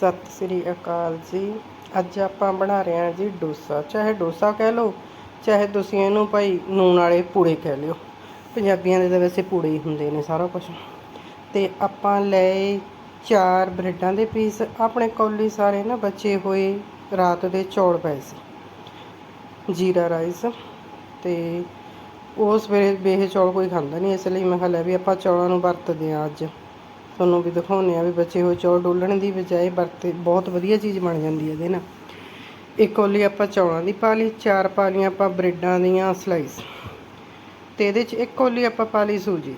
ਸਤਿ ਸ੍ਰੀ ਅਕਾਲ ਜੀ। ਅੱਜ ਆਪਾਂ ਬਣਾ ਰਹੇ ਹਾਂ ਜੀ ਡੋਸਾ। ਚਾਹੇ ਡੋਸਾ ਕਹਿ ਲਓ, ਚਾਹੇ ਤੁਸੀਂ ਇਹਨੂੰ ਭਾਈ ਨੂਣ ਵਾਲੇ ਪੂੜੇ ਕਹਿ ਲਿਓ। ਪੰਜਾਬੀਆਂ ਦੇ ਤਾਂ ਵੈਸੇ ਪੂੜੇ ਹੀ ਹੁੰਦੇ ਨੇ ਸਾਰਾ ਕੁਝ ਤੇ ਆਪਾਂ ਲਏ ਚਾਰ ਬ੍ਰੈਡਾਂ ਦੇ ਪੀਸ। ਆਪਣੇ ਕੌਲੀ ਸਾਰੇ ਨਾ ਬਚੇ ਹੋਏ ਰਾਤ ਦੇ ਚੌਲ ਪਏ ਸੀ। ਜੀਰਾ ਰਾਈਸ ਤੇ ਉਸ ਵੇਲੇ ਬੇਹ ਚੌਲ ਕੋਈ ਖਾਂਦਾ ਨਹੀਂ, ਇਸ ਲਈ ਮੈਂ ਕਿਹਾ ਲੈ ਵੀ ਆਪਾਂ ਚੌਲਾਂ ਨੂੰ ਵਰਤਦੇ ਹਾਂ ਅੱਜ। ਤੁਹਾਨੂੰ ਵੀ ਦਿਖਾਉਂਦੇ ਆ ਵੀ ਬਚੇ ਹੋਏ ਚੌਲ ਡੋਲਣ ਦੀ ਬਜਾਏ ਵਰਤੇ, ਬਹੁਤ ਵਧੀਆ ਚੀਜ਼ ਬਣ ਜਾਂਦੀ ਹੈ ਇਹਦੇ ਨਾਲ। ਇੱਕ ਕੌਲੀ ਆਪਾਂ ਚੌਲਾਂ ਦੀ ਪਾ ਲਈ, ਚਾਰ ਪਾ ਲਈਆਂ ਆਪਾਂ ਬ੍ਰੈਡਾਂ ਦੀਆਂ ਸਲਾਈਸ। ਤੇ ਇਹਦੇ 'ਚ ਇੱਕ ਕੌਲੀ ਆਪਾਂ ਪਾ ਲਈ ਸੂਜੀ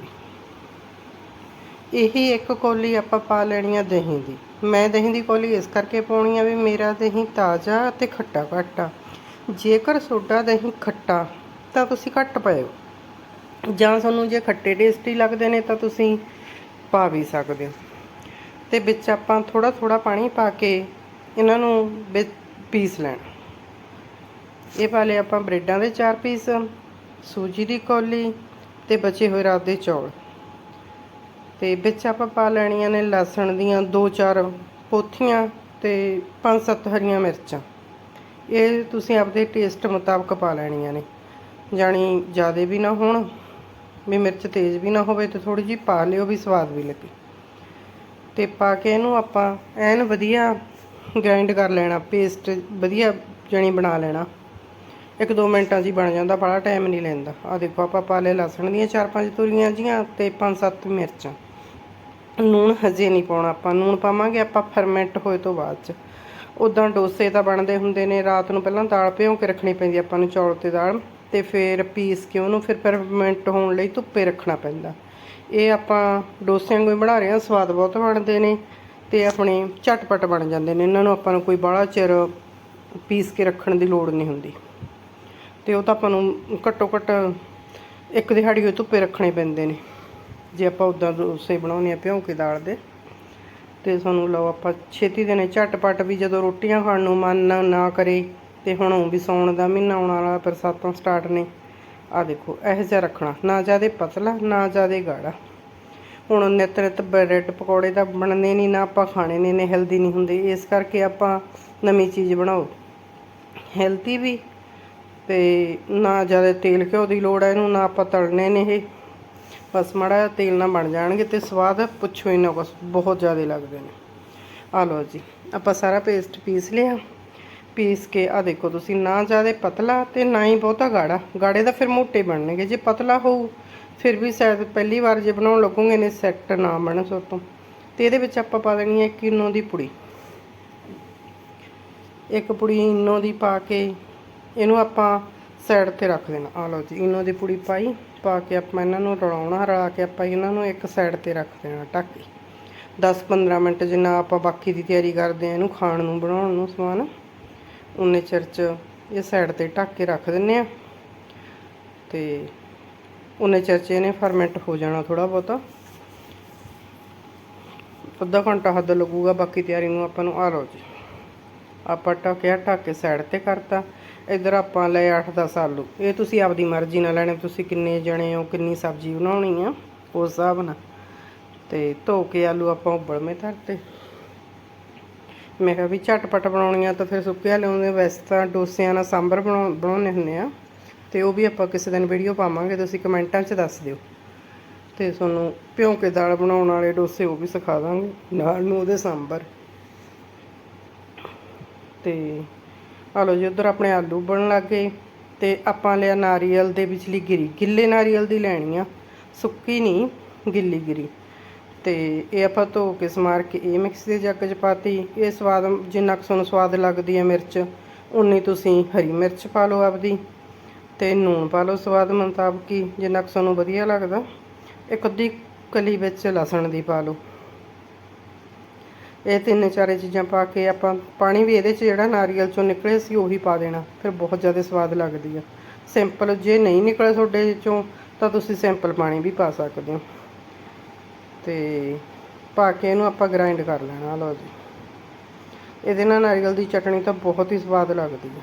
ਇਹੀ ਇੱਕ ਕੋਲੀ ਆਪਾਂ ਪਾ ਲੈਣੀ ਆ ਦਹੀਂ ਦੀ। ਮੈਂ ਦਹੀਂ ਦੀ ਕੋਲੀ ਇਸ ਕਰਕੇ ਪਾਉਣੀ ਆ ਵੀ ਮੇਰਾ ਦਹੀਂ ਤਾਜ਼ਾ ਅਤੇ ਖੱਟਾ ਘੱਟ ਆ। ਜੇਕਰ ਤੁਹਾਡਾ ਦਹੀਂ ਖੱਟਾ, ਤਾਂ ਤੁਸੀਂ ਘੱਟ ਪਾਇਓ। ਜਾਂ ਤੁਹਾਨੂੰ ਜੇ ਖੱਟੇ ਟੇਸਟੀ ਲੱਗਦੇ ਨੇ ਤਾਂ ਤੁਸੀਂ ਪਾ ਵੀ ਸਕਦੇ ਹੋ। ਤੇ ਵਿੱਚ ਆਪਾਂ ਥੋੜਾ ਥੋੜਾ ਪਾਣੀ ਪਾ ਕੇ ਇਹਨਾਂ ਨੂੰ ਵਿੱਚ ਪੀਸ ਲੈਣਾ। ਇਹ ਪਾ ਲਏ ਆਪਾਂ ਬ੍ਰੈਡਾਂ ਦੇ ਚਾਰ ਪੀਸ, ਸੂਜੀ ਦੀ ਕੌਲੀ ਤੇ ਬਚੇ ਹੋਏ ਰਾਤ ਦੇ ਚੌਲ। ਤੇ ਵਿੱਚ ਆਪਾਂ ਪਾ ਲੈਣੀਆਂ ਨੇ ਲਸਣ ਦੀਆਂ ਦੋ ਚਾਰ ਪੋਥੀਆਂ ਤੇ ਪੰਜ ਸੱਤ ਹਰੀਆਂ ਮਿਰਚਾਂ। ਇਹ ਤੁਸੀਂ ਆਪਦੇ ਟੇਸਟ ਮੁਤਾਬਕ ਪਾ ਲੈਣੀਆਂ ਨੇ। ਜਾਣੀ ਜ਼ਿਆਦਾ ਵੀ ਨਾ ਹੋਣ। ਵੀ ਮਿਰਚ ਤੇਜ਼ ਵੀ ਨਾ ਹੋਵੇ ਤੇ ਥੋੜੀ ਜਿਹੀ ਪਾ ਲਿਓ ਵੀ ਸਵਾਦ ਵੀ ਲੱਗੇ। ਤੇ ਪਾ ਕੇ ਇਹਨੂੰ ਆਪਾਂ ਐਨ ਵਧੀਆ ਗ੍ਰਾਈਂਡ ਕਰ ਲੈਣਾ ਪੇਸਟ ਵਧੀਆ ਜਣੀ ਬਣਾ ਲੈਣਾ। ਇੱਕ ਦੋ ਮਿੰਟਾਂ 'ਚ ਹੀ ਬਣ ਜਾਂਦਾ, ਬੜਾ ਟਾਈਮ ਨਹੀਂ ਲੈਂਦਾ। ਆ ਦੇਖੋ, ਆਪਾਂ ਪਾ ਲਏ ਲਸਣ ਦੀਆਂ ਚਾਰ ਪੰਜ ਤੁਰੀਆਂ ਜੀਆਂ ਤੇ ਪੰਜ ਸੱਤ ਮਿਰਚਾਂ। ਨੂਣ ਹਜੇ ਨਹੀਂ ਪਾਉਣਾ ਆਪਾਂ, ਨੂਣ ਪਾਵਾਂਗੇ ਆਪਾਂ ਫਰਮੈਂਟ ਹੋਏ ਤੋਂ ਬਾਅਦ 'ਚ। ਉਦਾਂ ਡੋਸੇ ਤਾਂ ਬਣਦੇ ਹੁੰਦੇ ਨੇ, ਰਾਤ ਨੂੰ ਪਹਿਲਾਂ ਦਾਲ ਭਿਉਂ ਕੇ ਰੱਖਣੀ ਪੈਂਦੀ ਆਪਾਂ ਨੂੰ ਚੌਲ ਤੇ ਦਾਲ। ਤੇ ਫਿਰ ਪੀਸ ਕੇ ਉਹਨੂੰ ਫਿਰ ਫਰਮੈਂਟ ਹੋਣ ਲਈ ਧੁੱਪੇ ਰੱਖਣਾ ਪੈਂਦਾ। ਇਹ ਆਪਾਂ ਡੋਸਿਆਂ ਵਾਂਗੂ ਬਣਾ ਰਹੇ ਹਾਂ, ਸਵਾਦ ਬਹੁਤ ਬਣਦੇ ਨੇ ਤੇ ਆਪਣੇ ਝਟਪਟ ਬਣ ਜਾਂਦੇ ਨੇ। ਇਹਨਾਂ ਨੂੰ ਆਪਾਂ ਨੂੰ ਕੋਈ ਬਾਹਲਾ ਚਿਰ ਪੀਸ ਕੇ ਰੱਖਣ ਦੀ ਲੋੜ ਨਹੀਂ ਹੁੰਦੀ। ਤੇ ਉਹ ਤਾਂ ਆਪਾਂ ਨੂੰ ਘੱਟੋ ਘੱਟ ਇੱਕ ਦਿਹਾੜੀ ਉਹ ਧੁੱਪੇ ਰੱਖਣੇ ਪੈਂਦੇ ਨੇ। ਜੇ ਆਪਾਂ ਉਦਾਂ ਡੋਸੇ ਬਣਾਉਣੇ ਆ ਭਿਉਂ ਕੇ ਦਾਲ ਦੇ, ਤੇ ਸਾਨੂੰ ਲਓ ਆਪਾਂ ਛੇਤੀ ਦੇ ਨੇ। ਝਟਪਟ ਵੀ ਜਦੋਂ ਰੋਟੀਆਂ ਖਾਣ ਨੂੰ ਮਨ ਨਾ ਕਰੇ ਤੇ ਹੁਣ ਉਹ ਵੀ ਸੌਣ ਦਾ ਮਹੀਨਾ ਆਉਣ ਵਾਲਾ ਬਰਸਾਤਾਂ ਸਟਾਰਟ ਨੇ। ਆ ਦੇਖੋ, ਇਹੋ ਜਿਹਾ ਰੱਖਣਾ। ਨਾ ਜ਼ਿਆਦੇ ਪਤਲਾ, ਨਾ ਜ਼ਿਆਦੇ ਗਾੜਾ। ਹੁਣ ਨਿੱਤ ਨਿੱਤ ਬ੍ਰੈਡ ਪਕੌੜੇ ਤਾਂ ਬਣਨੇ ਨਹੀਂ, ਨਾ ਆਪਾਂ ਖਾਣੇ ਨੇ ਨੇ ਹੈਲਦੀ ਨਹੀਂ ਹੁੰਦੇ। ਇਸ ਕਰਕੇ ਆਪਾਂ ਨਵੀਂ ਚੀਜ਼ ਬਣਾਓ। ਹੈਲਦੀ ਵੀ, ਤੇ ਨਾ ਜ਼ਿਆਦਾ ਤੇਲ ਘਿਓ ਦੀ ਲੋੜ ਹੈ ਇਹਨੂੰ, ਨਾ ਆਪਾਂ ਤਲਣੇ ਨੇ ਇਹ। ਬਸ ਮਾੜਾ ਜਿਹਾ ਤੇਲ ਨਾਲ ਬਣ ਜਾਣਗੇ ਤੇ ਸਵਾਦ ਪੁੱਛੋ ਹੀ ਕੁਛ, ਬਹੁਤ ਜ਼ਿਆਦਾ ਲੱਗਦੇ ਨੇ। ਆ ਲਓ ਜੀ, ਆਪਾਂ ਸਾਰਾ ਪੇਸਟ ਪੀਸ ਲਿਆ। ਪੀਸ ਕੇ ਆ ਦੇਖੋ ਤੁਸੀਂ, ਨਾ ਜ਼ਿਆਦਾ ਪਤਲਾ ਤੇ ਨਾ ਹੀ ਬਹੁਤਾ ਗਾੜਾ। ਗਾੜੇ ਦਾ ਫਿਰ ਮੋਟੇ ਬਣਨਗੇ, ਜੇ ਪਤਲਾ ਹੋਊ, ਫਿਰ ਵੀ ਸ਼ਾਇਦ ਪਹਿਲੀ ਵਾਰ ਜੇ ਬਣਾਉਣ ਲੱਗੋਗੇ ਨੇ ਸੈੱਟ ਨਾ ਬਣ ਸੋਤੋਂ। ਤੇ ਇਹਦੇ ਵਿੱਚ ਆਪਾਂ ਪਾ ਦੇਣੀ ਹੈ ਕਿਨੋ ਦੀ ਪੁੜੀ। ਇੱਕ ਪੁੜੀ ਇਨੋ ਦੀ ਪਾ ਕੇ, ਇਹਨੂੰ ਆਪਾਂ ਸਾਈਡ ਤੇ ਰੱਖ ਦੇਣਾ। ਆ ਲਓ ਜੀ, ਇਨੋ ਦੀ ਪੁੜੀ ਪਾਈ, ਪਾ ਕੇ ਆਪਾਂ ਇਹਨਾਂ ਨੂੰ ਰਲਾਉਣਾ, ਰਲਾ ਕੇ ਆਪਾਂ ਇਹਨਾਂ ਨੂੰ ਇੱਕ ਸਾਈਡ ਤੇ ਰੱਖ ਦੇਣਾ ਢੱਕ ਕੇ 10-15 ਮਿੰਟ ਜਿੰਨਾ ਆਪਾਂ ਬਾਕੀ ਦੀ ਤਿਆਰੀ ਕਰਦੇ ਆ ਇਹਨੂੰ ਖਾਣ ਨੂੰ, ਬਣਾਉਣ ਨੂੰ ਸਮਾਨ। ਉਨੇ ਚਿਰ ਚ ਇਹ ਸਾਈਡ ਤੇ ਢੱਕ ਕੇ ਰੱਖ ਦਿੰਨੇ ਆ। ਤੇ ਉਨੇ ਚਿਰ ਚ ਇਹਨੇ ਫਰਮੈਂਟ ਹੋ ਜਾਣਾ ਥੋੜਾ ਬਹੁਤਾ। ਅੱਧਾ ਘੰਟਾ ਹੱਦ ਲੱਗੂਗਾ, ਬਾਕੀ ਤਿਆਰੀ ਨੂੰ ਆਪਾਂ ਨੂੰ ਆ ਲਓ ਜੀ। ਆਪਾਂ ਢੱਕਿਆ ਢੱਕ ਕੇ ਸਾਈਡ ਤੇ ਕਰਤਾ। ਇਧਰ ਆਪਾਂ ਲਏ 8-10 ਆਲੂ। ਇਹ ਤੁਸੀਂ ਆਪਦੀ ਮਰਜ਼ੀ ਨਾਲ ਲੈਣੇ, ਤੁਸੀਂ ਕਿੰਨੇ ਜਣੇ ਹੋ, ਕਿੰਨੀ ਸਬਜ਼ੀ ਬਣਾਉਣੀ ਆ, ਉਸ ਹਿਸਾਬ ਨਾਲ। ਤੇ ਧੋ ਕੇ ਆਲੂ ਆਪਾਂ ਉਬਲਵੇਂ ਧਰਤੇ। ਮੈਂ ਕਿਹਾ ਵੀ ਝਟਪਟ ਬਣਾਉਣੀਆਂ ਤਾਂ ਫਿਰ ਸੁੱਕੇ ਲਿਆਉਂਦੇ ਵੈਸੇ ਤਾਂ ਡੋਸਿਆਂ ਨਾਲ ਸਾਂਬਰ ਬਣਾ ਬਣਾਉਂਦੇ ਹੁੰਦੇ ਆ। ਤੇ ਉਹ ਵੀ ਆਪਾਂ ਕਿਸੇ ਦਿਨ ਵੀਡੀਓ ਪਾਵਾਂਗੇ, ਤੁਸੀਂ ਕਮੈਂਟਾਂ 'ਚ ਦੱਸ ਦਿਓ। ਤੇ ਤੁਹਾਨੂੰ ਭਿਉਂ ਕੇ ਦਾਲ ਬਣਾਉਣ ਵਾਲੇ ਡੋਸੇ ਉਹ ਵੀ ਸਿਖਾ ਦਾਂਗੇ, ਨਾਲ ਨੂੰ ਉਹਦੇ ਸਾਂਬਰ। ਤੇ ਆ ਲਓ ਜੀ, ਉਧਰ ਆਪਣੇ ਆਲੂ ਬਣਨ ਲੱਗ ਗਏ। ਤੇ ਆਪਾਂ ਲਿਆ ਨਾਰੀਅਲ ਦੇ ਵਿਚਲੀ ਗਿਰੀ। ਗਿੱਲੇ ਨਾਰੀਅਲ ਦੀ ਲੈਣੀ ਆ। ਸੁੱਕੀ ਨਹੀਂ, ਗਿੱਲੀ ਗਿਰੀ। ਤੇ ਇਹ ਆਪਾਂ ਧੋ ਕੇ ਸਮਾਰ ਕੇ ਇਹ ਮਿਕਸ ਦੇ ਜੱਗ 'ਚ ਪਾਤੀ। ਇਹ ਸਵਾਦ ਜਿੰਨਾ ਕੁ ਤੁਹਾਨੂੰ ਸਵਾਦ ਲੱਗਦੀ ਹੈ ਮਿਰਚ ਉਨੀ ਤੁਸੀਂ ਹਰੀ ਮਿਰਚ ਪਾ ਲਓ ਆਪਦੀ ਤੇ ਨੂਣ ਪਾ ਲਓ ਸਵਾਦ ਮੁਤਾਬਕ ਹੀ, ਜਿੰਨਾ ਕੁ ਤੁਹਾਨੂੰ ਵਧੀਆ ਲੱਗਦਾ। ਇੱਕ ਅੱਧੀ ਕਲੀ ਵਿੱਚ ਲਸਣ ਦੀ ਪਾ ਲਓ। ਇਹ ਤਿੰਨ ਚਾਰੇ ਚੀਜ਼ਾਂ ਪਾ ਕੇ ਆਪਾਂ ਪਾਣੀ ਵੀ ਇਹਦੇ 'ਚ ਜਿਹੜਾ ਨਾਰੀਅਲ ਚੋਂ ਨਿਕਲੇ ਸੀ ਉਹੀ ਪਾ ਦੇਣਾ, ਫਿਰ ਬਹੁਤ ਜ਼ਿਆਦਾ ਸਵਾਦ ਲੱਗਦੀ ਆ। ਸਿੰਪਲ ਜੇ ਨਹੀਂ ਨਿਕਲੇ ਤੁਹਾਡੇ ਚੋਂ, ਤਾਂ ਤੁਸੀਂ ਸਿੰਪਲ ਪਾਣੀ ਵੀ ਪਾ ਸਕਦੇ ਹੋ। ਤੇ ਪਾ ਕੇ ਇਹਨੂੰ ਆਪਾਂ ਗ੍ਰਾਈਂਡ ਕਰ ਲੈਣਾ ਲਓ ਜੀ। ਇਹਦੇ ਨਾਲ ਨਾਰੀਅਲ ਦੀ ਚਟਣੀ ਤਾਂ ਬਹੁਤ ਹੀ ਸਵਾਦ ਲੱਗਦੀ ਹੈ।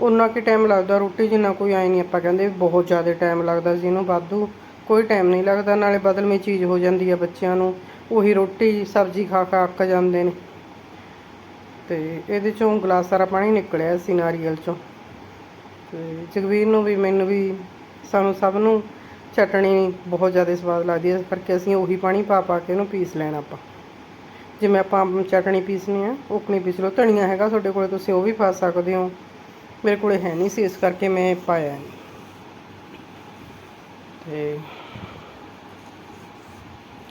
ਉਨਾ ਕਿ ਟਾਈਮ ਲੱਗਦਾ, ਰੋਟੀ ਜਿੰਨਾ ਕੋਈ ਆਈ ਨਹੀਂ, ਆਪਾਂ ਕਹਿੰਦੇ ਬਹੁਤ ਜ਼ਿਆਦਾ ਟਾਈਮ ਲੱਗਦਾ ਸੀ ਇਹਨੂੰ, ਵਾਧੂ ਕੋਈ ਟਾਈਮ ਨਹੀਂ ਲੱਗਦਾ, ਨਾਲੇ ਬਦਲਵੀਂ ਚੀਜ਼ ਹੋ ਜਾਂਦੀ ਹੈ ਬੱਚਿਆਂ ਨੂੰ, ਉਹੀ ਰੋਟੀ, ਸਬਜ਼ੀ ਖਾ ਖਾ ਅੱਕ ਜਾਂਦੇ ਨੇ। ਤੇ ਇਹਦੇ ਚੋਂ ਗਲਾਸ ਸਾਰਾ ਪਾਣੀ ਨਿਕਲਿਆ ਸੀ ਨਾਰੀਅਲ ਚੋਂ। ਤੇ ਜਗਵੀਰ ਨੂੰ ਵੀ, ਮੈਨੂੰ ਵੀ, ਸਾਨੂੰ ਸਭ ਨੂੰ ਚਟਣੀ ਬਹੁਤ ਜ਼ਿਆਦਾ ਸਵਾਦ ਲੱਗਦੀ ਹੈ, ਇਸ ਕਰਕੇ ਅਸੀਂ ਉਹੀ ਪਾਣੀ ਪਾ ਪਾ ਕੇ ਉਹਨੂੰ ਪੀਸ ਲੈਣਾ ਆਪਾਂ। ਜਿਵੇਂ ਆਪਾਂ ਚਟਣੀ ਪੀਸਣੀ ਆ ਉਕਣੀ ਪੀਸ ਲਓ। ਧਨੀਆ ਹੈਗਾ ਤੁਹਾਡੇ ਕੋਲੇ, ਤੁਸੀਂ ਉਹ ਵੀ ਪਾ ਸਕਦੇ ਹੋ। ਮੇਰੇ ਕੋਲੇ ਹੈ ਨਹੀਂ ਸੀ, ਇਸ ਕਰਕੇ ਮੈਂ ਪਾਇਆ ਨਹੀਂ। ਤੇ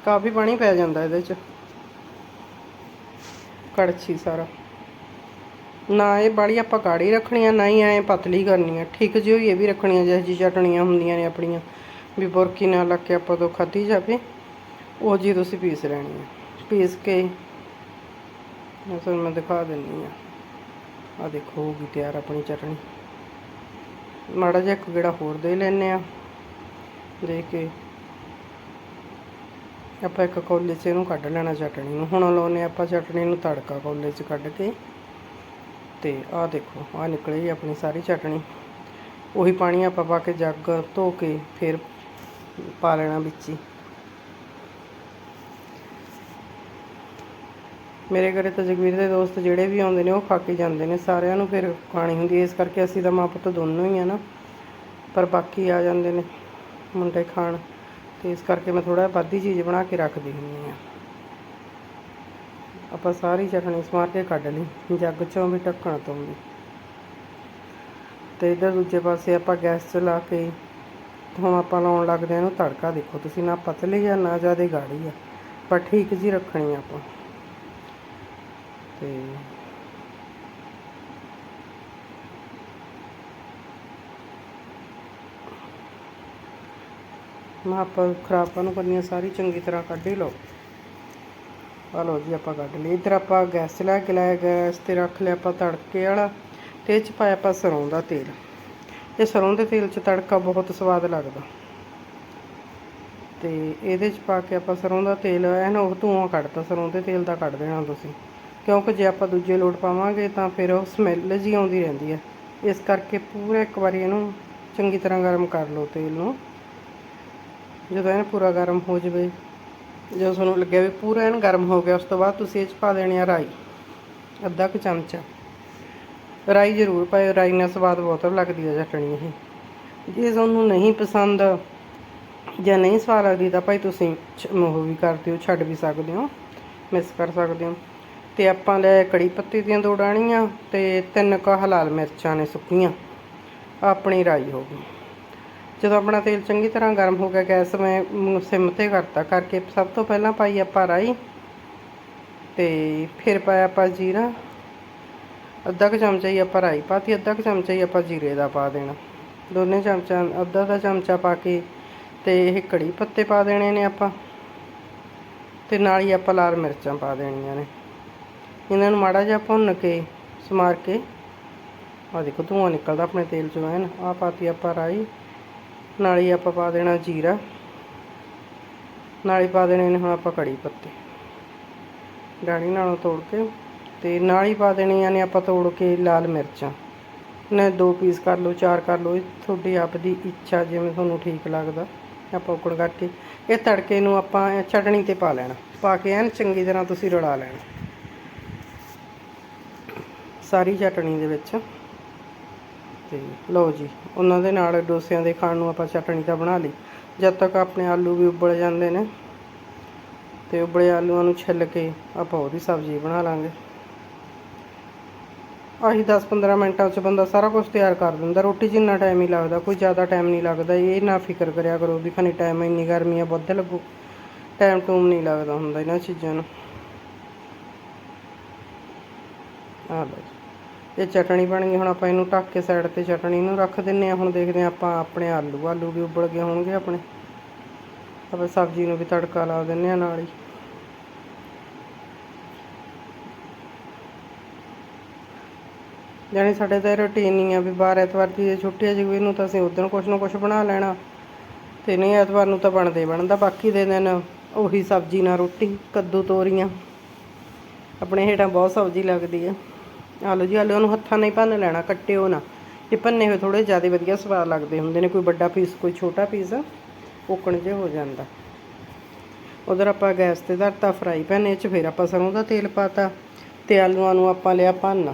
ਕਾਫੀ ਪਾਣੀ ਪੈ ਜਾਂਦਾ ਇਹਦੇ ਚ। ਕੜਛੀ ਸਾਰਾ। ਨਾ ਇਹ ਬਾੜੀ ਆਪਾਂ ਗਾੜੀ ਰੱਖਣੀ ਆ, ਨਾ ਹੀ ਐ ਪਤਲੀ ਕਰਨੀ ਆ। ਠੀਕ ਜਿਹੀ ਹੋਈ ਇਹ ਵੀ ਰੱਖਣੀ ਆ ਜਿਹੋ ਜਿਹੀ ਚਟਣੀਆਂ ਹੁੰਦੀਆਂ ਨੇ ਆਪਣੀਆਂ। ਵੀ ਬੁਰਕੀ ਨਾਲ ਲੱਗ ਕੇ ਆਪਾਂ ਤੋਂ ਖਾਧੀ ਜਾਵੇ। ਉਹ ਜੀ ਤੁਸੀਂ ਪੀਸ ਲੈਣੀ ਆ। ਪੀਸ ਕੇ ਮੈਂ ਤੁਹਾਨੂੰ ਮੈਂ ਦਿਖਾ ਦਿੰਨੀ ਆ। ਆ ਦੇਖੋ ਹੋ ਗਈ ਤਿਆਰ ਆਪਣੀ ਚਟਣੀ ਮਾੜਾ ਜਿਹਾ ਇੱਕ ਗੇੜਾ ਹੋਰ ਦੇ ਲੈਨੇ ਆ। ਦੇ ਕੇ ਆਪਾਂ ਇੱਕ ਕੌਲੇ 'ਚ ਇਹਨੂੰ ਕੱਢ ਲੈਣਾ ਚਟਣੀ ਨੂੰ। ਹੁਣ ਲਾਉਨੇ ਆਪਾਂ ਚਟਣੀ ਨੂੰ ਤੜਕਾ ਕੌਲੇ 'ਚ ਕੱਢ ਕੇ। ਤੇ ਆਹ ਦੇਖੋ, ਆਹ ਨਿਕਲੀ ਆਪਣੀ ਸਾਰੀ ਚਟਣੀ ਉਹੀ ਪਾਣੀ ਆਪਾਂ ਪਾ ਕੇ ਜੱਗ ਧੋ ਕੇ ਫਿਰ ਪਾ ਲੈਣਾ ਵਿੱਚ ਹੀ। ਮੇਰੇ ਘਰੇ ਤਾਂ ਜਗਵੀਰ ਦੇ ਦੋਸਤ ਜਿਹੜੇ ਵੀ ਆਉਂਦੇ ਨੇ, ਉਹ ਖਾ ਕੇ ਜਾਂਦੇ ਨੇ। ਸਾਰਿਆਂ ਨੂੰ ਫਿਰ ਖਾਣੀ ਹੁੰਦੀ ਹੈ। ਇਸ ਕਰਕੇ ਅਸੀਂ ਤਾਂ ਮਾਂ ਪੁੱਤ ਦੋਨੋਂ ਹੀ ਆ ਨਾ। ਪਰ ਬਾਕੀ ਆ ਜਾਂਦੇ ਨੇ ਮੁੰਡੇ ਖਾਣ। ਤੇ ਇਸ ਕਰਕੇ ਮੈਂ ਥੋੜਾ ਵੱਧ ਚੀਜ਼ ਬਣਾ ਕੇ ਰੱਖਦੀ ਹੁੰਦੀ ਆ ਆਪਾਂ ਸਾਰੀ ਚਟਣੀ ਸਮਾਰ ਕੇ ਕੱਢ ਲਈ। ਜੱਗ ਚੋਂ ਵੀ ਢੱਕਣ ਤੋਂ ਵੀ। ਤੇ ਇਧਰ ਦੂਜੇ ਪਾਸੇ ਆਪਾਂ ਗੈਸ ਚਲਾ ਕੇ ਹੁਣ ਆਪਾਂ ਲਾਉਣ ਲੱਗਦੇ ਹਾਂ, ਇਹਨੂੰ ਤੜਕਾ ਦੇਖੋ ਤੁਸੀਂ, ਨਾ ਪਤਲੀ ਆ, ਨਾ ਜ਼ਿਆਦਾ ਗਾੜੀ ਆ। ਪਰ ਠੀਕ ਜੀ ਰੱਖਣੀ ਆ ਆਪਾਂ। ਤੇ ਮੈਂ ਆਪਾਂ ਖਰਾਬਾਂ ਨੂੰ ਕਰਨੀਆਂ, ਸਾਰੀ ਚੰਗੀ ਤਰ੍ਹਾਂ ਕੱਢ ਹੀ ਲਓ। ਆ ਲਓ ਜੀ, ਆਪਾਂ ਕੱਢ ਲਈ। ਇਧਰ ਆਪਾਂ ਗੈਸ ਚਲਾ ਕੇ ਲਾਇਆ, ਗੈਸ ਤੇ ਰੱਖ ਲਿਆ ਆਪਾਂ ਤੜਕੇ ਵਾਲਾ, ਤੇ ਇਹ ਚ ਪਾਇਆ ਆਪਾਂ ਸਰੋਂ ਦਾ ਤੇਲ। ਇਹ ਸਰੋਂ ਦੇ ਤੇਲ ਚ ਤੜਕਾ ਬਹੁਤ ਸਵਾਦ ਲੱਗਦਾ। ਤੇ ਇਹਦੇ ਚ ਪਾ ਕੇ ਆਪਾਂ ਸਰੋਂ ਦਾ ਤੇਲ ਐਨ ਉਹ ਧੂਆਂ ਕੱਢਤਾ, ਸਰੋਂ ਦੇ ਤੇਲ ਦਾ ਕੱਢ ਦੇਣਾ ਤੁਸੀਂ। ਕਿਉਂਕਿ ਜੇ ਆਪਾਂ ਦੂਜੇ ਲੋਟ ਪਾਵਾਂਗੇ ਤਾਂ ਫਿਰ ਉਹ ਸਮੈਲ ਜੀ ਆਉਂਦੀ ਰਹਿੰਦੀ ਹੈ। ਇਸ ਕਰਕੇ ਪੂਰਾ ਇੱਕ ਵਾਰੀ ਇਹਨੂੰ ਚੰਗੀ ਤਰ੍ਹਾਂ ਗਰਮ ਕਰ ਲਓ ਤੇਲ ਨੂੰ। ਜਦੋਂ ਇਹ ਪੂਰਾ ਗਰਮ ਹੋ ਜਾਵੇ, ਜਦੋਂ ਤੁਹਾਨੂੰ ਲੱਗਿਆ ਵੀ ਪੂਰਾ ਇਹਨ ਗਰਮ ਹੋ ਗਿਆ, ਉਸ ਤੋਂ ਬਾਅਦ ਤੁਸੀਂ ਇਹ ਚ ਪਾ ਦੇਣੀ ਆ ਰਾਈ, ਅੱਧਾ ਕੁ ਚਮਚਾ। ਰਾਈ ਜ਼ਰੂਰ ਪਾਇਓ ਰਾਈ ਨਾਲ ਸਵਾਦ ਬਹੁਤ ਲੱਗਦੀ ਹੈ ਚਟਣੀ ਇਹ। ਜੇ ਤੁਹਾਨੂੰ ਨਹੀਂ ਪਸੰਦ ਜਾਂ ਨਹੀਂ ਸਵਾਦ ਲੱਗਦੀ ਤਾਂ ਭਾਈ ਤੁਸੀਂ ਉਹ ਵੀ ਕਰ ਦਿਓ ਛੱਡ ਵੀ ਸਕਦੇ ਹੋ ਮਿਸ ਕਰ ਸਕਦੇ ਹੋ। ਤੇ ਆਪਾਂ ਲੈ ਕੜੀ ਪੱਤੀ ਦੀਆਂ ਦੋ ਡਾਣੀਆਂ ਤੇ ਤਿੰਨ ਕੁ ਹਲਾਲ ਮਿਰਚਾਂ ਨੇ ਸੁੱਕੀਆਂ ਆਪਣੀ ਰਾਈ ਹੋ ਗਈ। ਜਦੋਂ ਆਪਣਾ ਤੇਲ ਚੰਗੀ ਤਰ੍ਹਾਂ ਗਰਮ ਹੋ ਗਿਆ ਗੈਸ ਮੈਂ ਮ, ਸਿਮ ਤੇ ਕਰਤਾ ਕਰਕੇ ਸਭ ਤੋਂ ਪਹਿਲਾਂ ਪਾਈ ਆਪਾਂ ਰਾਈ ਤੇ ਫਿਰ ਪਾਇਆ ਆਪਾਂ ਜੀਰਾ ਅੱਧਾ ਕੁ ਚਮਚਾ ਹੀ ਆਪਾਂ ਰਾਈ ਪਾਤੀ, ਅੱਧਾ ਕੁ ਚਮਚਾ ਹੀ ਆਪਾਂ ਜੀਰੇ ਦਾ ਪਾ ਦੇਣਾ। ਦੋਨੇ ਚਮਚਾ, ਅੱਧਾ ਦਾ ਚਮਚਾ ਪਾ ਕੇ ਤੇ ਇਹ ਕੜੀ ਪੱਤੇ ਪਾ ਦੇਣੇ ਨੇ ਆਪਾਂ। ਤੇ ਨਾਲ ਹੀ ਆਪਾਂ ਲਾਲ ਮਿਰਚਾਂ ਪਾ ਦੇਣੀਆਂ ਨੇ। ਇਹਨਾਂ ਨੂੰ ਮਾੜਾ ਜਿਹਾ ਭੁੰਨ ਕੇ, ਸਮਾਰ ਕੇ ਆ ਦੇਖੋ ਧੂੰਆਂ ਨਿਕਲਦਾ ਆਪਣੇ ਤੇਲ ਚੋਂ ਐਨ ਆ ਪਾਤੀ ਆਪਾਂ ਰਾਈ। ਨਾਲ ਹੀ ਆਪਾਂ ਪਾ ਦੇਣਾ ਜੀਰਾ। ਨਾਲ ਹੀ ਪਾ ਦੇਣੇ ਨੇ ਹੁਣ ਆਪਾਂ ਕੜੀ ਪੱਤੇ। ਡਾਣੀ ਨਾਲੋਂ ਤੋੜ ਕੇ ਤੇ ਨਾਲ ਹੀ ਪਾ ਦੇਣੀਆਂ ਨੇ ਆਪਾਂ ਤੋੜ ਕੇ ਲਾਲ ਮਿਰਚਾਂ। ਨੇ ਦੋ ਪੀਸ ਕਰ ਲਓ, ਚਾਰ ਕਰ ਲਓ, ਇਹ ਤੁਹਾਡੀ ਆਪ ਦੀ ਇੱਛਾ, ਜਿਵੇਂ ਤੁਹਾਨੂੰ ਠੀਕ ਲੱਗਦਾ, ਆਪਾਂ ਉਕੜ ਕਰਕੇ। ਇਹ ਤੜਕੇ ਨੂੰ ਆਪਾਂ ਚਟਣੀ ਤੇ ਪਾ ਲੈਣਾ, ਪਾ ਕੇ ਐਨ ਚੰਗੀ ਤਰ੍ਹਾਂ ਤੁਸੀਂ ਰਲਾ ਲੈਣਾ। ਸਾਰੀ ਚਟਣੀ ਦੇ ਵਿੱਚ। ਤੇ ਲਓ ਜੀ, ਉਹਨਾਂ ਦੇ ਨਾਲ ਡੋਸਿਆਂ ਦੇ ਖਾਣ ਨੂੰ ਆਪਾਂ ਚਟਣੀ ਤਾਂ ਬਣਾ ਲਈ। ਜਦ ਤੱਕ ਆਪਣੇ ਆਲੂ ਵੀ ਉਬਲ ਜਾਂਦੇ ਨੇ, ਤੇ ਉਬਲੇ ਆਲੂਆਂ ਨੂੰ ਛਿੱਲ ਕੇ ਆਪਾਂ ਉਹਦੀ ਸਬਜ਼ੀ ਬਣਾ ਲਾਂਗੇ। ਆਹੀ 10-15 ਮਿੰਟਾਂ 'ਚ ਬੰਦਾ ਸਾਰਾ ਕੁਝ ਤਿਆਰ ਕਰ ਦਿੰਦਾ। ਰੋਟੀ ਜਿੰਨਾ ਟਾਈਮ ਹੀ ਲੱਗਦਾ, ਕੋਈ ਜ਼ਿਆਦਾ ਟਾਈਮ ਨਹੀਂ ਲੱਗਦਾ। ਇਹ ਨਾ ਫਿਕਰ ਕਰਿਆ ਕਰੋ ਵੀ ਖਣੀ ਟਾਈਮ ਇੰਨੀ ਗਰਮੀ ਆ, ਵੱਧ ਲੱਗੂ। ਟਾਈਮ ਟੂਮ ਨਹੀਂ ਲੱਗਦਾ ਹੁੰਦਾ ਇਹਨਾਂ ਚੀਜ਼ਾਂ ਨੂੰ। ਆ ਲਓ ਇਹ ਚਟਣੀ ਬਣ ਗਈ, ਹੁਣ ਆਪਾਂ ਇਹਨੂੰ ਢੱਕ ਕੇ ਸਾਈਡ ਤੇ ਚਟਣੀ ਨੂੰ ਰੱਖ ਦਿੰਨੇ ਆ ਹੁਣ ਦੇਖਦੇ ਆ ਆਪਾਂ ਆਪਣੇ ਆਲੂ ਆਲੂ ਵੀ ਉਬਲ ਗਏ ਹੋਣਗੇ ਆਪਣੇ। ਆਪਾਂ ਸਬਜ਼ੀ ਨੂੰ ਵੀ ਤੜਕਾ ਲਾ ਦਿੰਨੇ ਆ ਨਾਲ ਹੀ। ਜਾਣੀ ਸਾਡੇ ਤਾਂ ਰੁਟੀਨ ਹੀ ਆ ਵੀ ਬਾਰ ਐਤਵਾਰ ਦੀ ਜੇ ਛੁੱਟੀ ਆ ਜਗਵੀਰ ਨੂੰ ਤਾਂ ਅਸੀਂ ਉਦੋਂ ਕੁਛ ਨਾ ਕੁਛ ਬਣਾ ਲੈਣਾ। ਤੇ ਨਹੀਂ, ਐਤਵਾਰ ਨੂੰ ਤਾਂ ਬਣਦੇ ਹੀ ਬਣਦਾ, ਬਾਕੀ ਦੇ ਦਿਨ ਉਹੀ ਸਬਜ਼ੀ ਨਾਲ ਰੋਟੀ, ਕੱਦੂ ਤੋਰੀਆਂ। ਆਪਣੇ ਹੇਠਾਂ ਬਹੁਤ ਸਬਜ਼ੀ ਲੱਗਦੀ ਆ। ਆਲੂ ਜੀ ਆਲੂਆਂ ਨੂੰ ਹੱਥਾਂ ਨਾਲ ਹੀ ਭੰਨ ਲੈਣਾ, ਕੱਟਿਓ ਨਾ। ਇਹ ਭੰਨੇ ਹੋਏ ਥੋੜੇ ਜ਼ਿਆਦਾ ਵਧੀਆ ਸਵਾਦ ਲੱਗਦੇ ਹੁੰਦੇ ਨੇ, ਕੋਈ ਵੱਡਾ ਪੀਸ ਕੋਈ ਛੋਟਾ ਪੀਸ ਓਕਣ ਜੇ ਹੋ ਜਾਂਦਾ। ਉਧਰ ਆਪਾਂ ਗੈਸ ਤੇ ਧਰਤਾ ਫਰਾਈ ਪੈਨ ਇਹ ਚ, ਫਿਰ ਆਪਾਂ ਸਰੋਂ ਦਾ ਤੇਲ ਪਾਤਾ। ਤੇ ਆਲੂਆਂ ਨੂੰ ਆਪਾਂ ਲਿਆ ਭੰਨ।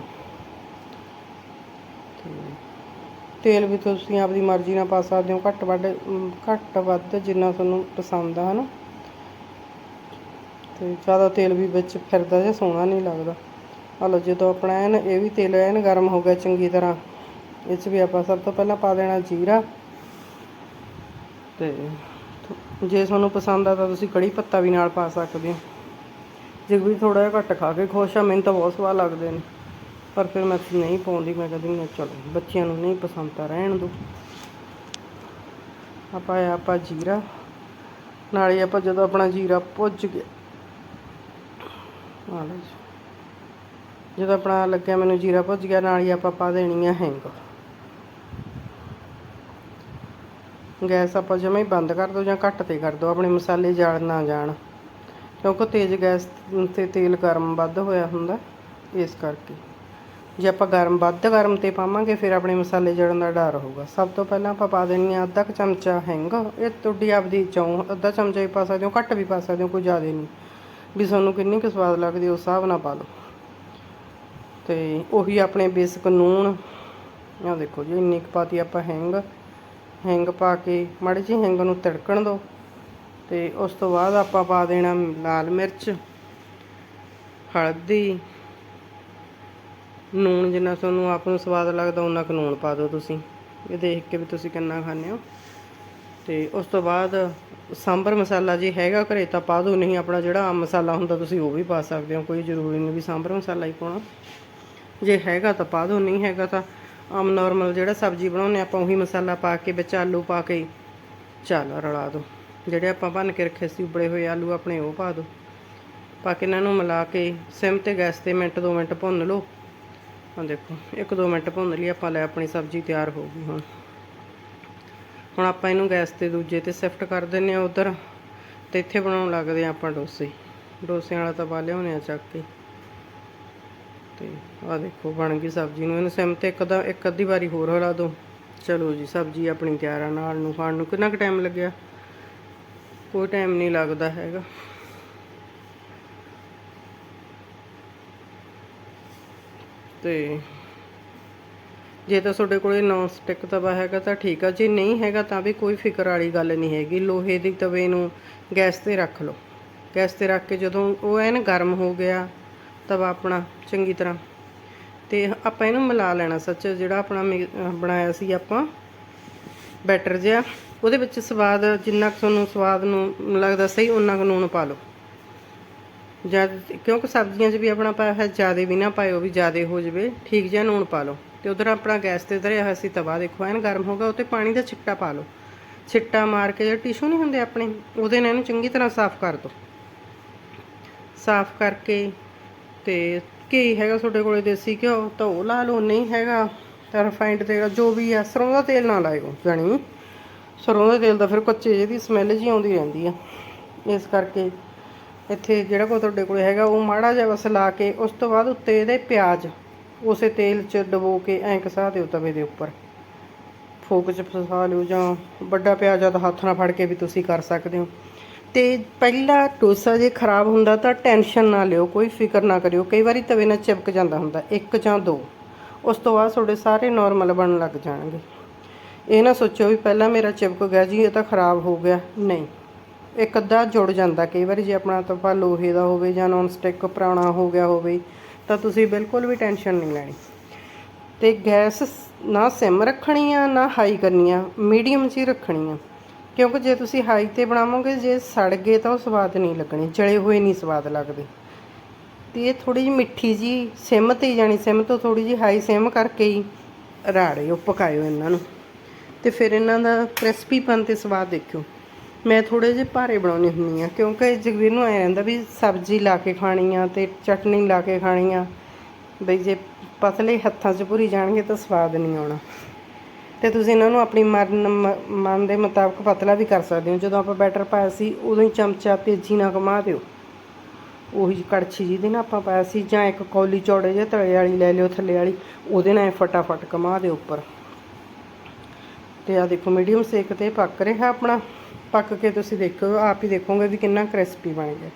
ਤੇਲ ਵੀ ਤੁਸੀਂ ਆਪਦੀ ਮਰਜ਼ੀ ਨਾਲ ਪਾ ਸਕਦੇ ਹੋ, ਘੱਟ ਵੱਧ ਘੱਟ ਵੱਧ ਜਿੰਨਾ ਤੁਹਾਨੂੰ ਪਸੰਦ ਆ, ਹਨਾ? ਤੇ ਜ਼ਿਆਦਾ ਤੇਲ ਵੀ ਵਿੱਚ ਫਿਰਦਾ ਜੇ ਸੋਹਣਾ ਨਹੀਂ ਲੱਗਦਾ। ਹਲੋ ਜਦੋਂ ਆਪਣਾ ਐਨ, ਇਹ ਵੀ ਤੇਲ ਐਨ ਗਰਮ ਹੋ ਗਿਆ ਚੰਗੀ ਤਰ੍ਹਾਂ, ਇਹ 'ਚ ਵੀ ਆਪਾਂ ਸਭ ਤੋਂ ਪਹਿਲਾਂ ਪਾ ਦੇਣਾ ਜੀਰਾ। ਤੇ ਜੇ ਤੁਹਾਨੂੰ ਪਸੰਦ ਆ ਤਾਂ ਤੁਸੀਂ ਕੜੀ ਪੱਤਾ ਵੀ ਨਾਲ ਪਾ ਸਕਦੇ ਹੋ। ਜੇ ਵੀ ਥੋੜਾ ਜਿਹਾ ਘੱਟ ਖਾ ਕੇ ਖੁਸ਼ ਆ, ਮੈਨੂੰ ਤਾਂ ਬਹੁਤ ਸਵਾਦ ਲੱਗਦੇ ਨੇ। ਪਰ ਫਿਰ ਮੈਂ ਨਹੀਂ ਪਾਉਂਦੀ, ਮੈਂ ਕਹਿੰਦੀ ਮੈਂ ਚਲੋ ਬੱਚਿਆਂ ਨੂੰ ਨਹੀਂ ਪਸੰਦ ਤਾਂ ਰਹਿਣ ਦੋ ਆਪਾਂ ਆਪਾਂ ਜੀਰਾ, ਨਾਲੇ ਆਪਾਂ ਜਦੋਂ ਆਪਣਾ ਜੀਰਾ ਭੁੱਜ ਗਿਆ। ਆ ਜਦੋਂ ਆਪਣਾ ਲੱਗਿਆ ਮੈਨੂੰ ਜੀਰਾ ਭੁੱਜ ਗਿਆ, ਨਾਲ ਹੀ ਆਪਾਂ ਪਾ ਦੇਣੀ ਆ ਹਿੰਗ। ਗੈਸ ਆਪਾਂ ਜਮਾਂ ਹੀ ਬੰਦ ਕਰ ਦਿਓ ਜਾਂ ਘੱਟ ਤੇ ਕਰ ਦਿਓ, ਆਪਣੇ ਮਸਾਲੇ ਜਲ ਨਾ ਜਾਣ। ਕਿਉਂਕਿ ਤੇਜ਼ ਗੈਸ ਤੇ ਤੇਲ ਗਰਮ ਵੱਧ ਹੋਇਆ ਹੁੰਦਾ, ਇਸ ਕਰਕੇ। ਜੇ ਆਪਾਂ ਗਰਮ, ਵੱਧ ਗਰਮ ਤੇ ਪਾਵਾਂਗੇ, ਫਿਰ ਆਪਣੇ ਮਸਾਲੇ ਜੜਨ ਦਾ ਡਰ ਹੋਊਗਾ। ਸਭ ਤੋਂ ਪਹਿਲਾਂ ਆਪਾਂ ਪਾ ਦੇਣੀ ਆ ਅੱਧਾ ਕੁ ਚਮਚਾ ਹਿੰਗ। ਇਹ ਤੁਹਾਡੀ ਆਪਦੀ ਚੌਂ, ਅੱਧਾ ਚਮਚਾ ਹੀ ਪਾ ਸਕਦੇ ਹੋ, ਘੱਟ ਵੀ ਪਾ ਸਕਦੇ ਹੋ, ਕੋਈ ਜ਼ਿਆਦਾ ਨਹੀਂ। ਵੀ ਤੁਹਾਨੂੰ ਕਿੰਨੀ ਕੁ ਸਵਾਦ ਲੱਗਦੀ ਉਸ ਹਿਸਾਬ ਨਾਲ ਪਾ ਲਓ। ਤੇ ਉਹੀ ਆਪਣੇ ਬੇਸਿਕ ਨੂਣ। ਆ ਦੇਖੋ ਜੀ, ਇੰਨੀ ਕੁ ਪਾਤੀ ਆਪਾਂ ਹਿੰਗ। ਹਿੰਗ ਪਾ ਕੇ, ਮਾੜੀ ਜੀ ਹਿੰਗ ਨੂੰ ਤੜਕਣ ਦਿਓ ਤੇ ਉਸ ਤੋਂ ਬਾਅਦ ਆਪਾਂ ਪਾ ਦੇਣਾ ਲਾਲ ਮਿਰਚ, ਹਲਦੀ ਨੂਣ ਜਿੰਨਾ ਤੁਹਾਨੂੰ ਆਪ ਨੂੰ ਸਵਾਦ ਲੱਗਦਾ ਉਨਾ ਕੁ ਨੂਣ ਪਾ ਦਿਓ ਤੁਸੀਂ। ਇਹ ਦੇਖ ਕੇ ਵੀ ਤੁਸੀਂ ਕਿੰਨਾ ਖਾਂਦੇ ਹੋ। ਤੇ ਉਸ ਤੋਂ ਬਾਅਦ ਸਾਂਬਰ ਮਸਾਲਾ ਜੇ ਹੈਗਾ ਘਰੇ ਤਾਂ ਪਾ ਦਿਓ, ਨਹੀਂ ਆਪਣਾ ਜਿਹੜਾ ਆਮ ਮਸਾਲਾ ਹੁੰਦਾ ਤੁਸੀਂ ਉਹ ਵੀ ਪਾ ਸਕਦੇ ਹੋ, ਕੋਈ ਜ਼ਰੂਰੀ ਨਹੀਂ ਵੀ ਸਾਂਬਰ ਮਸਾਲਾ ਹੀ ਪਾਉਣਾ। ਜੇ ਹੈਗਾ ਤਾਂ ਪਾ ਦਿਓ, ਨਹੀਂ ਹੈਗਾ ਤਾਂ ਆਮ ਨਾਰਮਲ ਜਿਹੜਾ ਸਬਜ਼ੀ ਬਣਾਉਂਦੇ ਆਪਾਂ, ਉਹੀ ਮਸਾਲਾ ਪਾ ਕੇ ਵਿੱਚ ਆਲੂ ਪਾ ਕੇ ਚੱਲ ਰਲਾ ਦਿਓ। ਜਿਹੜੇ ਆਪਾਂ ਭੰਨ ਕੇ ਰੱਖੇ ਸੀ, ਉਬਲੇ ਹੋਏ ਆਲੂ ਆਪਣੇ ਉਹ ਪਾ ਦਿਓ। ਪਾ ਕੇ ਇਹਨਾਂ ਨੂੰ ਮਿਲਾ ਕੇ, ਸਿਮ ਤੇ ਗੈਸ ਤੇ ਮਿੰਟ 2 ਮਿੰਟ ਭੁੰਨ ਲਓ। ਹਾਂ, ਦੇਖੋ 1-2 ਮਿੰਟ ਭੁੰਨ ਲਈ, ਆਪਾਂ ਲੈ ਆਪਣੀ ਸਬਜ਼ੀ ਤਿਆਰ ਹੋ ਗਈ ਹੁਣ ਹੁਣ ਆਪਾਂ ਇਹਨੂੰ ਗੈਸ ਤੇ ਦੂਜੇ ਤੇ ਸ਼ਿਫਟ ਕਰ ਦਿੰਨੇ ਆ ਉਧਰ, ਤੇ ਇੱਥੇ ਬਣਾਉਣ ਲੱਗਦੇ ਆ ਆਪਾਂ ਡੋਸੇ। ਡੋਸੇ ਵਾਲਾ ਤਵਾ ਲਿਆਉਣੇ ਆ ਚੱਕ ਕੇ। ਤੇ ਆ ਦੇਖੋ, ਬਣ ਗਈ ਸਬਜ਼ੀ ਨੂੰ। ਇਹਨੂੰ ਸਿਮ ਤੇ ਇੱਕ ਦਾ ਇੱਕ ਅੱਧੀ ਵਾਰੀ ਹੋਰ ਹਿਲਾ ਦਿਓ। ਚਲੋ ਜੀ, ਸਬਜ਼ੀ ਆਪਣੀ ਤਿਆਰ ਆ ਨਾਲ ਨੂੰ ਖਾਣ ਨੂੰ। ਕਿੰਨਾ ਕੁ ਟਾਈਮ ਲੱਗਿਆ? ਕੋਈ ਟਾਈਮ ਨਹੀਂ ਲੱਗਦਾ ਹੈਗਾ। ਤੇ ਜੇ ਤਾਂ ਤੁਹਾਡੇ ਕੋਲੇ ਨੌਨ ਸਟਿਕ ਤਵਾ ਹੈਗਾ ਤਾਂ ਠੀਕ ਆ, ਜੇ ਨਹੀਂ ਹੈਗਾ ਤਾਂ ਵੀ ਕੋਈ ਫਿਕਰ ਵਾਲੀ ਗੱਲ ਨਹੀਂ ਹੈਗੀ। ਲੋਹੇ ਦੀ ਤਵੇ ਨੂੰ ਗੈਸ ਤੇ ਰੱਖ ਲਓ। ਗੈਸ ਤੇ ਰੱਖ ਕੇ ਜਦੋਂ ਉਹ ਐਨ ਗਰਮ ਹੋ ਗਿਆ, ਤਵਾ ਆਪਣਾ ਚੰਗੀ ਤਰ੍ਹਾਂ ਤੇ ਆਪਾਂ ਇਹਨੂੰ ਮਿਲਾ ਲੈਣਾ ਸੱਚ, ਜਿਹੜਾ ਆਪਣਾ ਮਿ- ਬਣਾਇਆ ਸੀ ਆਪਾਂ, ਬੈਟਰ ਜਿਹਾ। ਉਹਦੇ ਵਿੱਚ ਸਵਾਦ ਜਿੰਨਾ ਕੁ ਤੁਹਾਨੂੰ ਸਵਾਦ ਨੂੰ ਲੱਗਦਾ ਸਹੀ ਉਨਾ ਕੁ ਨੂਣ ਪਾ ਲਓ। ਜਦ ਕਿਉਂਕਿ ਸਬਜ਼ੀਆਂ 'ਚ ਵੀ ਆਪਣਾ ਪਾਇਆ ਹੋਇਆ ਜ਼ਿਆਦਾ ਵੀ ਨਾ ਪਾਇਓ, ਵੀ ਜ਼ਿਆਦਾ ਹੋ ਜਵੇ, ਠੀਕ ਜਿਹਾ ਨੂਣ ਪਾ ਲਓ। ਤੇ ਉਧਰ ਆਪਣਾ ਗੈਸ ਤੇ ਧਰਿਆ ਹੋਇਆ ਸੀ ਤਵਾ, ਦੇਖੋ, ਐਨ ਗਰਮ ਹੋ ਗਿਆ ਉੱਤੇ ਪਾਣੀ ਦਾ ਛਿੱਟਾ ਪਾ ਲਓ। ਛਿੱਟਾ ਮਾਰ ਕੇ ਜਿਹੜੇ ਟਿਸ਼ੂ ਨਹੀਂ ਹੁੰਦੇ ਆਪਣੇ, ਉਹਦੇ ਨਾਲ ਇਹਨੂੰ ਚੰਗੀ ਤਰ੍ਹਾਂ ਸਾਫ਼ ਕਰ ਦਿਓ ਸਾਫ਼ ਕਰਕੇ ਤੇ ਘੀ ਹੈਗਾ ਤੁਹਾਡੇ ਕੋਲੇ ਦੇਸੀ ਘਿਓ, ਤਾਂ ਉਹ ਲਾ ਲਓ, ਨਹੀਂ ਹੈਗਾ ਤਾਂ ਰਿਫਾਈਂਡ ਤੇਲ, ਜੋ ਵੀ ਆ, ਸਰੋਂ ਦਾ ਤੇਲ ਨਾ ਲਾਇਓ, ਜਾਣੀ। ਸਰੋਂ ਦਾ ਤੇਲ ਦਾ ਫਿਰ ਕੱਚੇ ਜਿਹੀ ਸਮੈਲ ਜੀ ਆਉਂਦੀ ਰਹਿੰਦੀ ਆ। ਇਸ ਕਰਕੇ ਇੱਥੇ ਜਿਹੜਾ ਕੋ ਤੁਹਾਡੇ ਕੋਲ ਹੈਗਾ, ਉਹ ਮਾੜਾ ਜਿਹਾ ਬਸ ਲਾ ਕੇ, ਉਸ ਤੋਂ ਬਾਅਦ ਉੱਤੇ ਇਹਦੇ ਪਿਆਜ਼, ਉਸੇ ਤੇਲ 'ਚ ਡਬੋ ਕੇ ਐਂ ਕਸਾ ਦਿਓ ਤਵੇ ਦੇ ਉੱਪਰ। ਫੋਕ 'ਚ ਫਸਾ ਲਿਓ ਜਾਂ ਵੱਡਾ ਪਿਆਜ਼ ਆ ਤਾਂ ਹੱਥ ਨਾਲ ਫੜ ਕੇ ਵੀ ਤੁਸੀਂ ਕਰ ਸਕਦੇ ਹੋ। ਤੇ ਪਹਿਲਾ ਡੋਸਾ ਜੇ ਖਰਾਬ ਹੁੰਦਾ ਤਾਂ ਟੈਨਸ਼ਨ ਨਾ ਲਿਓ, ਕੋਈ ਫਿਕਰ ਨਾ ਕਰਿਓ। ਕਈ ਵਾਰੀ ਤਵੇ ਨਾਲ ਚਿਪਕ ਜਾਂਦਾ ਹੁੰਦਾ, ਇੱਕ ਜਾਂ ਦੋ। ਉਸ ਤੋਂ ਬਾਅਦ ਤੁਹਾਡੇ ਸਾਰੇ ਨਾਰਮਲ ਬਣਨ ਲੱਗ ਜਾਣਗੇ। ਇਹ ਨਾ ਸੋਚੋ ਵੀ ਪਹਿਲਾਂ ਮੇਰਾ ਚਿਪਕ ਗਿਆ ਜੀ, ਇਹ ਤਾਂ ਖਰਾਬ ਹੋ ਗਿਆ। ਨਹੀਂ। ਇੱਕ ਅੱਧਾ ਜੁੜ ਜਾਂਦਾ। ਕਈ ਵਾਰੀ ਜੇ ਆਪਣਾ ਤਵਾ ਲੋਹੇ ਦਾ ਹੋਵੇ ਜਾਂ ਨੌਨ ਸਟਿਕ ਪੁਰਾਣਾ ਹੋ ਗਿਆ ਹੋਵੇ, ਤਾਂ ਤੁਸੀਂ ਬਿਲਕੁਲ ਵੀ ਟੈਨਸ਼ਨ ਨਹੀਂ ਲੈਣੀ। ਤੇ ਗੈਸ ਨਾ ਸਿਮ ਰੱਖਣੀ ਆ ਨਾ ਹਾਈ ਕਰਨੀ ਆ ਮੀਡੀਅਮ 'ਚ ਹੀ ਰੱਖਣੀ ਆ ਕਿਉਂਕਿ ਜੇ ਤੁਸੀਂ ਹਾਈ ਤੇ ਬਣਾਵੋਗੇ, ਜੇ ਸੜ ਗਏ ਤਾਂ ਉਹ ਸਵਾਦ ਨਹੀਂ ਲੱਗਣੇ, ਜਲੇ ਹੋਏ ਨਹੀਂ ਸਵਾਦ ਲੱਗਦੇ। ਤੇ ਇਹ ਥੋੜੀ ਜਿਹੀ ਮਿੱਠੀ ਜੀ ਸਿਮ ਤੇ ਹੀ ਜਾਣੀ, ਸਿਮ ਤੋਂ ਥੋੜੀ ਜਿਹੀ ਹਾਈ ਸਿਮ ਕਰਕੇ ਹੀ ਰਾੜਿਓ ਪਕਾਇਓ ਇਹਨਾਂ ਨੂੰ। ਤੇ ਫਿਰ ਇਹਨਾਂ ਦਾ ਕ੍ਰਿਸਪੀਪਨ ਤੇ ਸਵਾਦ ਦੇਖਿਓ। ਮੈਂ ਥੋੜੇ ਜਿਹੇ ਭਾਰੇ ਬਣਾਉਣੀ ਹੁੰਦੀ ਆ ਕਿਉਂਕਿ ਜਗਵੀਰ ਨੂੰ ਐ ਰਹਿੰਦਾ ਵੀ ਸਬਜ਼ੀ ਲਾ ਕੇ ਖਾਣੀ ਆ ਤੇ ਚਟਨੀ ਲਾ ਕੇ ਖਾਣੀ ਆ, ਬਈ ਜੇ ਪਤਲੇ ਹੱਥਾਂ 'ਚ ਭੁਰੀ ਜਾਣਗੇ ਤਾਂ ਸਵਾਦ ਨਹੀਂ ਆਉਣਾ। ਤੇ ਤੁਸੀਂ ਇਹਨਾਂ ਨੂੰ ਆਪਣੀ ਮਨ, ਮ- ਮਨ ਦੇ ਮੁਤਾਬਕ ਪਤਲਾ ਵੀ ਕਰ ਸਕਦੇ ਹੋ। ਜਦੋਂ ਆਪਾਂ ਬੈਟਰ ਪਾਇਆ ਸੀ, ਉਦੋਂ ਹੀ ਚਮਚਾ ਤੇਜ਼ੀ ਨਾਲ ਘੁਮਾ ਦਿਓ। ਉਹੀ ਕੜਛੀ ਜਿਹਦੇ ਨਾਲ ਆਪਾਂ ਪਾਇਆ ਸੀ, ਜਾਂ ਇੱਕ ਕੌਲੀ ਚੌੜੇ ਜਿਹੇ ਤਲੇ ਵਾਲੀ ਲੈ ਲਿਓ ਥੱਲੇ ਵਾਲੀ, ਉਹਦੇ ਨਾਲ ਫਟਾਫਟ ਘੁਮਾ ਦਿਓ ਉੱਪਰ। ਤੇ ਆ ਦੇਖੋ, ਮੀਡੀਅਮ ਸੇਕ ਤੇ ਪੱਕ ਰਿਹਾ ਆਪਣਾ। ਪੱਕ ਕੇ ਤੁਸੀਂ ਦੇਖੋ, ਆਪ ਹੀ ਦੇਖੋਗੇ ਵੀ ਕਿੰਨਾ ਕ੍ਰਿਸਪੀ ਬਣ ਗਿਆ।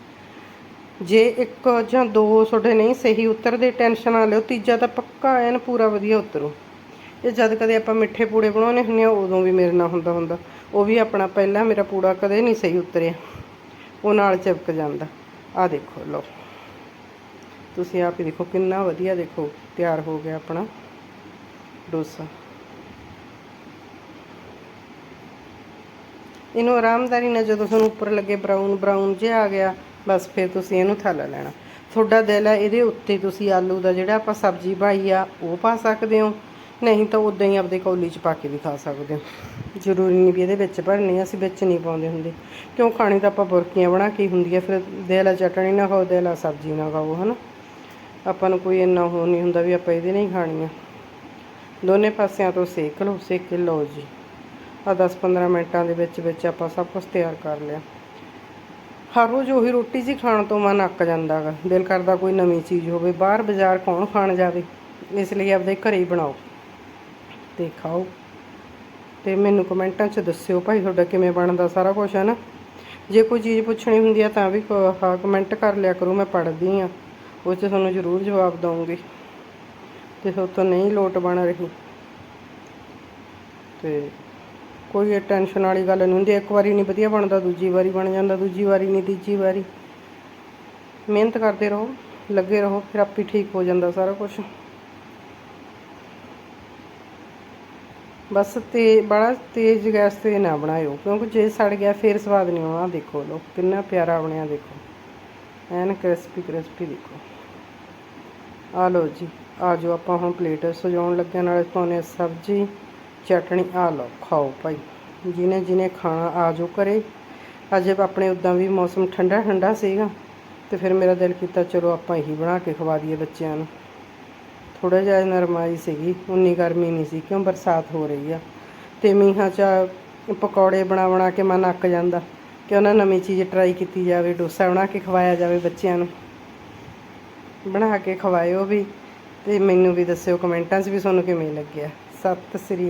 ਜੇ ਇੱਕ ਜਾਂ ਦੋ ਤੁਹਾਡੇ ਨਹੀਂ ਸਹੀ ਉਤਰਦੇ ਟੈਨਸ਼ਨ ਨਾ ਲਿਓ, ਤੀਜਾ ਤਾਂ ਪੱਕਾ ਐਨ ਪੂਰਾ ਵਧੀਆ ਉਤਰੂ। ਇਹ ਜਦ ਕਦੇ ਆਪਾਂ ਮਿੱਠੇ ਪੂੜੇ ਬਣਾਉਣੇ ਹੁੰਦੇ ਆ ਉਦੋਂ ਵੀ ਮੇਰੇ ਨਾਲ ਹੁੰਦਾ ਹੁੰਦਾ। ਉਹ ਵੀ ਆਪਣਾ ਪਹਿਲਾਂ ਮੇਰਾ ਪੂੜਾ ਕਦੇ ਨਹੀਂ ਸਹੀ ਉਤਰਿਆ। ਉਹ ਨਾਲ ਚਿਪਕ ਜਾਂਦਾ। ਆ ਦੇਖੋ, ਲਓ। ਤੁਸੀਂ ਆਪ ਹੀ ਦੇਖੋ, ਕਿੰਨਾ ਵਧੀਆ ਦੇਖੋ, ਤਿਆਰ ਹੋ ਗਿਆ ਆਪਣਾ ਡੋਸਾ। ਇਹਨੂੰ ਆਰਾਮਦਾਰੀ ਨਾਲ ਜਦੋਂ ਤੁਹਾਨੂੰ ਉੱਪਰ ਲੱਗੇ ਬਰਾਊਨ ਬਰਾਊਨ ਜਿਹਾ ਆ ਗਿਆ, ਬਸ ਫਿਰ ਤੁਸੀਂ ਇਹਨੂੰ ਥੱਲੇ ਲੈਣਾ। ਤੁਹਾਡਾ ਦਿਲ ਹੈ ਇਹਦੇ ਉੱਤੇ ਤੁਸੀਂ ਆਲੂ ਦਾ ਜਿਹੜਾ ਆਪਾਂ ਸਬਜ਼ੀ ਪਾਈ ਆ, ਉਹ ਪਾ ਸਕਦੇ ਹੋ। ਨਹੀਂ ਤਾਂ ਉਦਾਂ ਹੀ ਆਪਦੇ ਕੌਲੀ 'ਚ ਪਾ ਕੇ ਵੀ ਖਾ ਸਕਦੇ ਹੋ। ਜ਼ਰੂਰੀ ਨਹੀਂ ਵੀ ਇਹਦੇ ਵਿੱਚ ਭਰਨੀ, ਅਸੀਂ ਵਿੱਚ ਨਹੀਂ ਪਾਉਂਦੇ ਹੁੰਦੇ। ਕਿਉਂ ਖਾਣੀ ਤਾਂ ਆਪਾਂ ਬੁਰਕੀਆਂ ਬਣਾ ਕੇ ਹੀ ਹੁੰਦੀ ਹੈ ਫਿਰ ਦਿਲ ਚਟਣੀ ਨਾ ਖਾਓ, ਦਿਲ ਸਬਜ਼ੀ ਨਾ ਖਾਓ, ਹਨਾ। ਆਪਾਂ ਨੂੰ ਕੋਈ ਇੰਨਾ ਹੋ ਨਹੀਂ ਹੁੰਦਾ ਵੀ ਆਪਾਂ ਇਹਦੇ ਨਹੀਂ ਖਾਣੀ ਆ। ਦੋਨੇ ਪਾਸਿਆਂ ਤੋਂ ਸੇਕ ਲਓ, ਸੇਕ ਕੇ ਲਓ ਜੀ। ਆ 10-15 ਮਿੰਟਾਂ ਦੇ ਵਿੱਚ ਵਿੱਚ ਆਪਾਂ ਸਭ ਕੁਝ ਤਿਆਰ ਕਰ ਲਿਆ। ਹਰ ਰੋਜ਼ ਉਹੀ ਰੋਟੀ ਜੀ ਖਾਣ ਤੋਂ ਮਨ ਅੱਕ ਜਾਂਦਾ ਗਾ। ਦਿਲ ਕਰਦਾ ਕੋਈ ਨਵੀਂ ਚੀਜ਼ ਹੋਵੇ। ਬਾਹਰ ਬਾਜ਼ਾਰ ਕੌਣ ਖਾਣ ਜਾਵੇ? ਇਸ ਲਈ ਆਪਦੇ ਘਰੇ ਹੀ ਬਣਾਓ ਤੇ ਖਾਓ। ਤੇ ਮੈਨੂੰ ਕਮੈਂਟਾਂ 'ਚ ਦੱਸਿਓ ਭਾਈ ਤੁਹਾਡਾ ਕਿਵੇਂ ਬਣਦਾ ਸਾਰਾ ਕੁਝ ਹੈ ਨਾ ਜੇ ਕੋਈ ਚੀਜ਼ ਪੁੱਛਣੀ ਹੁੰਦੀ ਆ ਤਾਂ ਵੀ ਕ- ਹਾਂ, ਕਮੈਂਟ ਕਰ ਲਿਆ ਕਰੋ, ਮੈਂ ਪੜ੍ਹਦੀ ਆ। ਉਹ 'ਚ ਤੁਹਾਨੂੰ ਜ਼ਰੂਰ ਜਵਾਬ ਦਵਾਂਗੀ ਤੇ ਤੁਹਾਡੇ ਤੋਂ ਨਹੀਂ ਲੋਟ ਬਣ ਰਹੀ। ਤੇ ਕੋਈ ਇਹ ਟੈਨਸ਼ਨ ਵਾਲੀ ਗੱਲ ਨਹੀਂ ਹੁੰਦੀ, ਇੱਕ ਵਾਰੀ ਨਹੀਂ ਵਧੀਆ ਬਣਦਾ, ਦੂਜੀ ਵਾਰੀ ਬਣ ਜਾਂਦਾ, ਦੂਜੀ ਵਾਰੀ ਨਹੀਂ, ਤੀਜੀ ਵਾਰੀ। ਮਿਹਨਤ ਕਰਦੇ ਰਹੋ, ਲੱਗੇ ਰਹੋ, ਫਿਰ ਆਪੇ ਠੀਕ ਹੋ ਜਾਂਦਾ ਸਾਰਾ ਕੁਝ ਬਸ ਤੇ ਬੜਾ ਤੇਜ਼ ਗੈਸ ਤੇ ਨਾ ਬਣਾਇਓ, ਕਿਉਂਕਿ ਜੇ ਸੜ ਗਿਆ ਫਿਰ ਸਵਾਦ ਨਹੀਂ ਆਉਣਾ ਦੇਖੋ ਲੋ ਕਿੰਨਾ ਪਿਆਰਾ ਬਣਿਆ, ਦੇਖੋ। ਐਨ ਕ੍ਰਿਸਪੀ ਕ੍ਰਿਸਪੀ ਦੇਖੋ। ਆ ਲਓ ਜੀ, ਆ ਜੋ ਆਪਾਂ ਹੁਣ ਪਲੇਟ ਸਜਾਉਣ ਲੱਗਿਆ, ਨਾਲੇ ਪਾਉਨੇ ਸਬਜ਼ੀ। ਚਟਣੀ ਆ ਲਓ, ਖਾਓ ਭਾਈ। ਜਿਹਨੇ ਜਿਹਨੇ ਖਾਣਾ ਆ ਜੋ ਕਰੇ ਅੱਜ ਆਪਣੇ ਉਦਾਂ ਵੀ ਮੌਸਮ ਠੰਡਾ ਠੰਡਾ ਸੀਗਾ, ਤੇ ਫਿਰ ਮੇਰਾ ਦਿਲ ਕੀਤਾ ਚਲੋ ਆਪਾਂ ਇਹੀ ਬਣਾ ਕੇ ਖਵਾ ਦਈਏ ਬੱਚਿਆਂ ਨੂੰ। ਥੋੜਾ ਜਿਹਾ ਨਰਮਾਈ ਸੀਗੀ, ਉਨੀ ਗਰਮੀ ਨਹੀਂ ਸੀ, ਕਿਉਂ ਬਰਸਾਤ ਹੋ ਰਹੀ ਆ। ਤੇ ਮੀਂਹਾਂ 'ਚ ਪਕੌੜੇ ਬਣਾ ਬਣਾ ਕੇ ਮਨ ਅੱਕ ਜਾਂਦਾ, ਕਿ ਉਹਨਾਂ ਨਵੀਂ ਚੀਜ਼ ਟਰਾਈ ਕੀਤੀ ਜਾਵੇ, ਡੋਸਾ ਬਣਾ ਕੇ ਖਵਾਇਆ ਜਾਵੇ ਬੱਚਿਆਂ ਨੂੰ। ਬਣਾ ਕੇ ਖਵਾਇਓ ਵੀ, ਤੇ ਮੈਨੂੰ ਵੀ ਦੱਸਿਓ, ਕਮੈਂਟਾਂ 'ਚ ਵੀ ਤੁਹਾਨੂੰ ਕਿਵੇਂ ਲੱਗਿਆ। ਸਤਿ ਸ੍ਰੀ